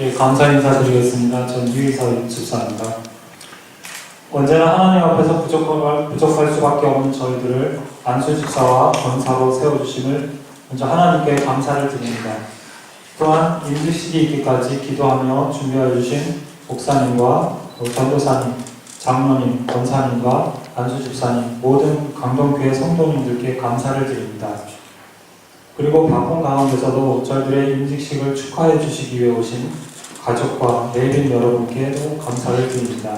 예, 감사 인사드리겠습니다. 전 유이서 집사입니다. 언제나 하나님 앞에서 부족할, 부족할 수밖에 없는 저희들을 안수 집사와 권사로 세워주심을 먼저 하나님께 감사를 드립니다. 또한 임직식이 있기까지 기도하며 준비해 주신 목사님과 또 전도사님, 장로님, 권사님과 안수 집사님, 모든 강동교회 성도님들께 감사를 드립니다. 그리고 바쁜 가운데서도 저희들의 임직식을 축하해 주시기 위해 오신 가족과 내빈 여러분께도 감사를 드립니다.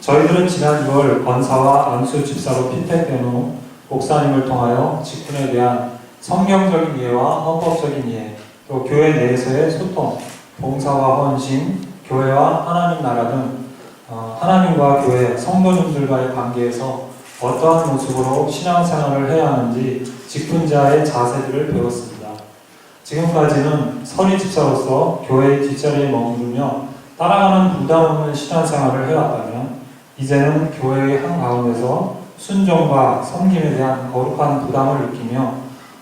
저희들은 지난 6월 권사와 안수 집사로 피택된 후 목사님을 통하여 직분에 대한 성경적인 이해와 헌법적인 이해, 또 교회 내에서의 소통, 봉사와 헌신, 교회와 하나님 나라 등 어, 하나님과 교회, 성도님들과의 관계에서 어떠한 모습으로 신앙생활을 해야 하는지 직분자의 자세들을 배웠습니다. 지금까지는 선임 집사로서 교회의 뒷자리에 머무르며 따라가는 부담 없는 신앙생활을 해왔다면 이제는 교회의 한 가운데서 순종과 섬김에 대한 거룩한 부담을 느끼며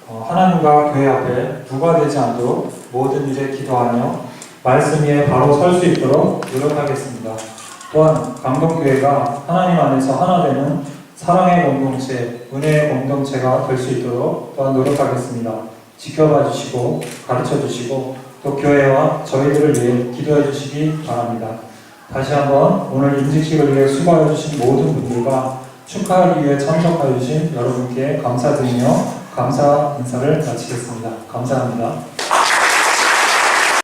어, 하나님과 교회 앞에 누가 되지 않도록 모든 일에 기도하며 말씀 위에 바로 설 수 있도록 노력하겠습니다. 또한 강동교회가 하나님 안에서 하나 되는 사랑의 공동체, 은혜의 공동체가 될 수 있도록 또한 노력하겠습니다. 지켜봐 주시고 가르쳐 주시고 또 교회와 저희들을 위해 기도해 주시기 바랍니다. 다시 한번 오늘 임직식을 위해 수고해 주신 모든 분들과 축하하기 위해 참석해 주신 여러분께 감사드리며 감사 인사를 마치겠습니다. 감사합니다.